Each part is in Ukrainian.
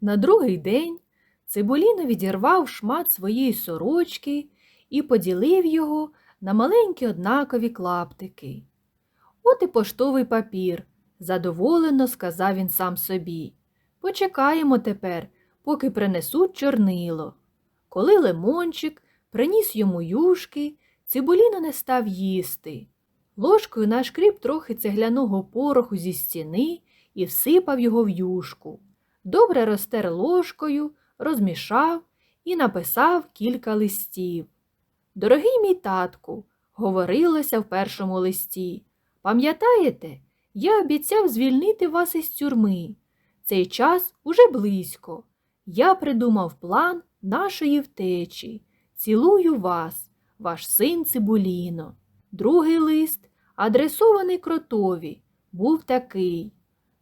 На другий день Цибуліно відірвав шмат своєї сорочки і поділив його на маленькі однакові клаптики. От і поштовий папір, задоволено сказав він сам собі. Почекаємо тепер, поки принесуть чорнило. Коли лимончик приніс йому юшки, цибуліно не став їсти. Ложкою нашкріп трохи цегляного пороху зі стіни і всипав його в юшку. Добре розтер ложкою, розмішав і написав кілька листів. Дорогий мій татку, говорилося в першому листі. Пам'ятаєте, я обіцяв звільнити вас із тюрми. Цей час уже близько. Я придумав план нашої втечі. Цілую вас, ваш син Цибуліно. Другий лист, адресований кротові, був такий.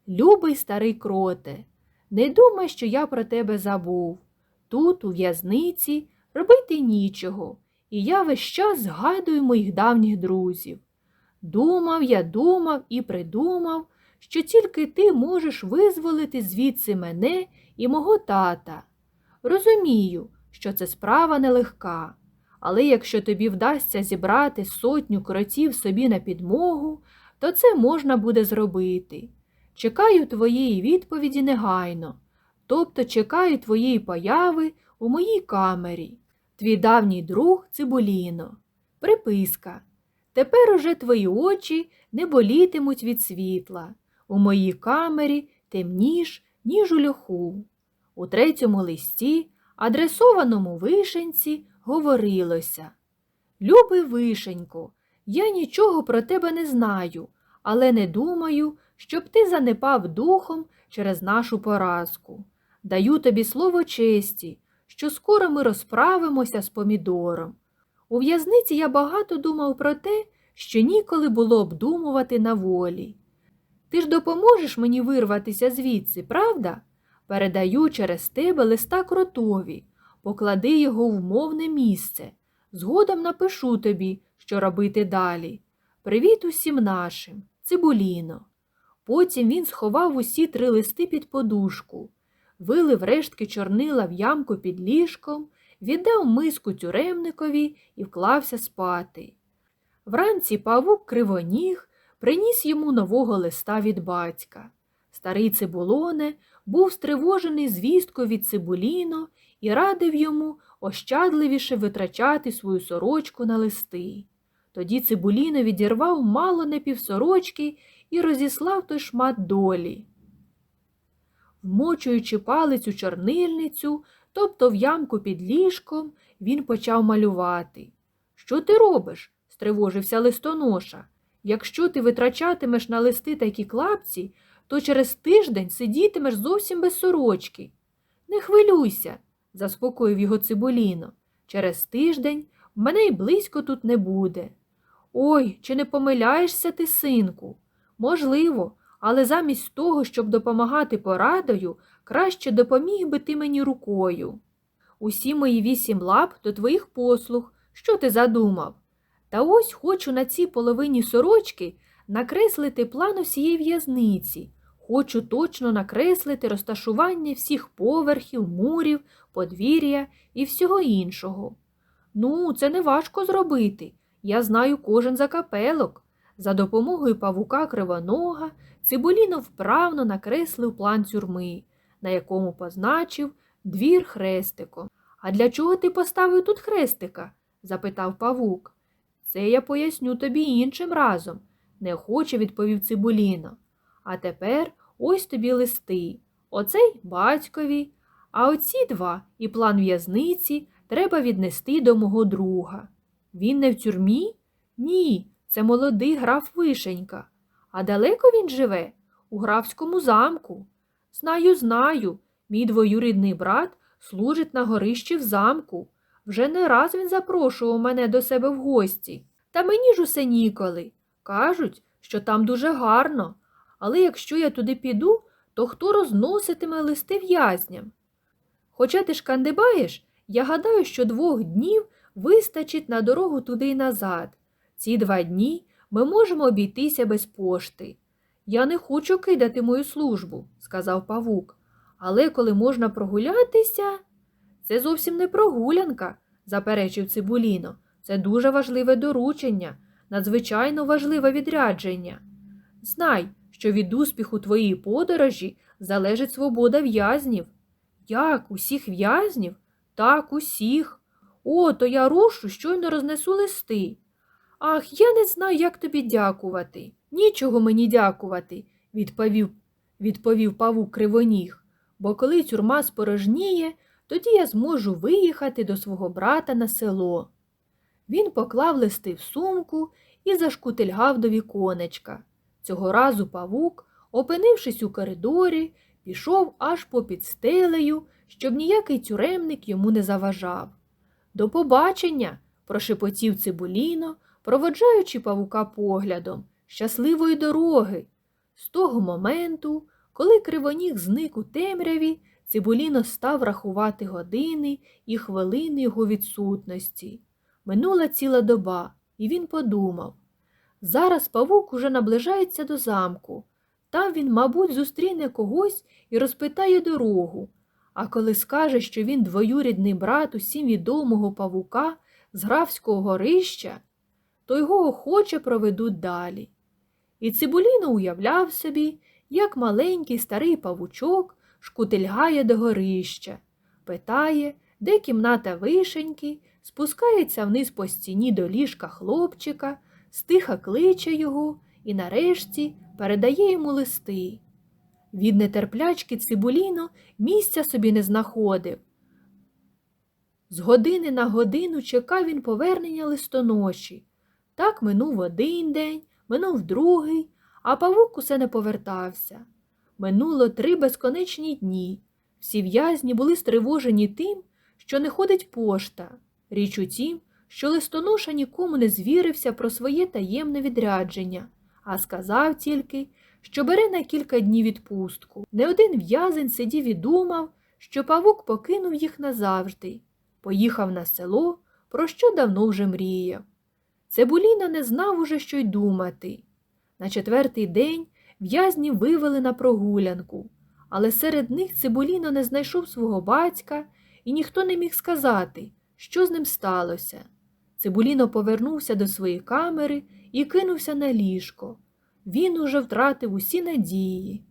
Любий старий кроте, не думай, що я про тебе забув. Тут, у в'язниці, робити нічого, і я весь час згадую моїх давніх друзів. Думав я, думав і придумав, що тільки ти можеш визволити звідси мене і мого тата. Розумію, що це справа нелегка, але якщо тобі вдасться зібрати сотню кротів собі на підмогу, то це можна буде зробити. Чекаю твоєї відповіді негайно, тобто чекаю твоєї появи у моїй камері. Твій давній друг Цибуліно. Приписка. Тепер уже твої очі не болітимуть від світла. У моїй камері темніш, ніж у льоху. У третьому листі, адресованому вишенці, говорилося Любий вишенько, я нічого про тебе не знаю, але не думаю, щоб ти занепав духом через нашу поразку. Даю тобі слово честі, що скоро ми розправимося з помідором. У в'язниці я багато думав про те, що ніколи було обдумувати на волі. Ти ж допоможеш мені вирватися звідси, правда? Передаю через тебе листа кротові, поклади його в мовне місце. Згодом напишу тобі, що робити далі. Привіт усім нашим, цибуліно. Потім він сховав усі три листи під подушку, вилив рештки чорнила в ямку під ліжком, віддав миску тюремникові і вклався спати. Вранці павук кривоніг приніс йому нового листа від батька. Старий цибулоне був стривожений звісткою від цибуліно і радив йому ощадливіше витрачати свою сорочку на листи. Тоді цибуліно відірвав мало не півсорочки і розіслав той шмат долі. Вмочуючи палець чорнильницю, тобто в ямку під ліжком, він почав малювати. Що ти робиш? стривожився листоноша. Якщо ти витрачатимеш на листи такі клапці, то через тиждень сидітимеш зовсім без сорочки. Не хвилюйся, заспокоїв його цибуліно. Через тиждень мене й близько тут не буде. Ой, чи не помиляєшся ти, синку? Можливо, але замість того, щоб допомагати порадою, краще допоміг би ти мені рукою. Усі мої вісім лап до твоїх послуг. Що ти задумав? Та ось хочу на цій половині сорочки накреслити план усієї в'язниці. Хочу точно накреслити розташування всіх поверхів, мурів, подвір'я і всього іншого. Ну, це не важко зробити. Я знаю кожен закапелок. За допомогою павука кривонога Цибуліно вправно накреслив план тюрми, на якому позначив двір хрестиком. А для чого ти поставив тут хрестика? запитав павук. Це я поясню тобі іншим разом, неохоче відповів Цибуліно. А тепер ось тобі листи. Оцей батькові, а оці два і план в'язниці треба віднести до мого друга. Він не в тюрмі? Ні, це молодий граф Вишенька. А далеко він живе? У графському замку. Знаю, знаю. Мій двоюрідний брат служить на горищі в замку. Вже не раз він запрошував мене до себе в гості. Та мені ж усе ніколи. Кажуть, що там дуже гарно. Але якщо я туди піду, то хто розноситиме листи в'язням? Хоча ти шкандибаєш, я гадаю, що двох днів вистачить на дорогу туди й назад. Ці два дні ми можемо обійтися без пошти. Я не хочу кидати мою службу, сказав павук, Але коли можна прогулятися, це зовсім не прогулянка, заперечив Цибуліно. Це дуже важливе доручення, надзвичайно важливе відрядження. Знай, що від успіху твоєї подорожі залежить свобода в'язнів. Як усіх в'язнів? Так, усіх. О, то я рушу, щойно рознесу листи. Ах, я не знаю, як тобі дякувати. Нічого мені дякувати, відповів, відповів павук кривоніг, бо коли тюрма спорожніє, тоді я зможу виїхати до свого брата на село. Він поклав листи в сумку і зашкутильгав до віконечка. Цього разу павук, опинившись у коридорі, пішов аж попід стелею, щоб ніякий тюремник йому не заважав. До побачення, прошепотів Цибуліно, проводжаючи павука поглядом, щасливої дороги. З того моменту, коли кривоніг зник у темряві, Цибуліно став рахувати години і хвилини його відсутності. Минула ціла доба, і він подумав. Зараз павук уже наближається до замку. Там він, мабуть, зустріне когось і розпитає дорогу. А коли скаже, що він двоюрідний брат усім відомого павука з графського горища, то його охоче проведуть далі. І Цибуліно уявляв собі, як маленький старий павучок шкутильгає до горища, питає, де кімната вишеньки, спускається вниз по стіні до ліжка хлопчика, стиха кличе його і нарешті передає йому листи. Від нетерплячки Цибуліно місця собі не знаходив. З години на годину чекав він повернення листоноші. Так минув один день, минув другий, а павук усе не повертався. Минуло три безконечні дні. Всі в'язні були стривожені тим, що не ходить пошта. Річ у тім, що листоноша нікому не звірився про своє таємне відрядження, а сказав тільки, що бере на кілька днів відпустку. Не один в'язень сидів і думав, що павук покинув їх назавжди, поїхав на село, про що давно вже мріяв. Цибуліна не знав уже, що й думати. На четвертий день в'язні вивели на прогулянку, але серед них Цибуліно не знайшов свого батька, і ніхто не міг сказати, що з ним сталося. Цибуліно повернувся до своєї камери і кинувся на ліжко. Він уже втратив усі надії.